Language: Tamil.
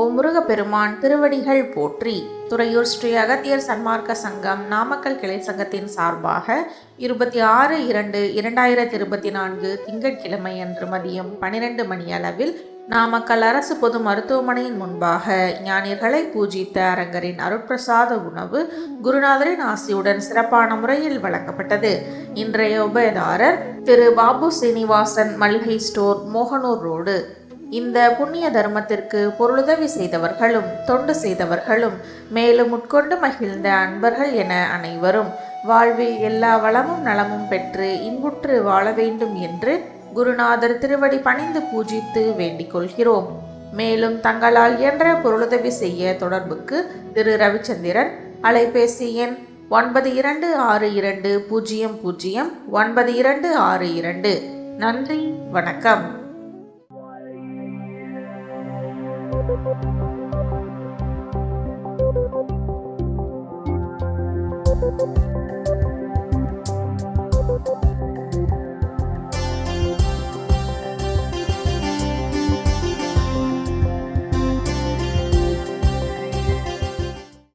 ஓ முருகப்பெருமான் திருவடிகள் போற்றி. துறையூர் ஸ்ரீ அகத்தியர் சன்மார்க்க சங்கம் நாமக்கல் கிளை சங்கத்தின் சார்பாக இருபத்தி ஆறு இரண்டு இரண்டாயிரத்தி இருபத்தி நான்கு திங்கட்கிழமை அன்று மதியம் பனிரெண்டு மணி அளவில் நாமக்கல் அரசு பொது மருத்துவமனையின் முன்பாக ஞானியர்களை பூஜித்த அரங்கரின் அருட்பிரசாத உணவு குருநாதரின் ஆசியுடன் சிறப்பான முறையில் வழங்கப்பட்டது. இன்றைய உபயதாரர் திரு பாபு சீனிவாசன் மல்கை ஸ்டோர் மோகனூர் ரோடு. இந்த புண்ணிய தர்மத்திற்கு பொருளுதவி செய்தவர்களும் தொண்டு செய்தவர்களும் மேலும் உட்கொண்டு மகிழ்ந்த அன்பர்கள் என அனைவரும் வாழ்வில் எல்லா வளமும் நலமும் பெற்று இன்புற்று வாழ வேண்டும் என்று குருநாதர் திருவடி பணிந்து பூஜித்து வேண்டிக் கொள்கிறோம். மேலும் தங்களால் இயன்ற பொருளுதவி செய்ய தொடர்புக்கு திரு. ரவிச்சந்திரன் அலைபேசி எண் ஒன்பது இரண்டு ஆறு இரண்டு பூஜ்ஜியம் பூஜ்ஜியம் ஒன்பது இரண்டு ஆறு இரண்டு. நன்றி வணக்கம். Thank you.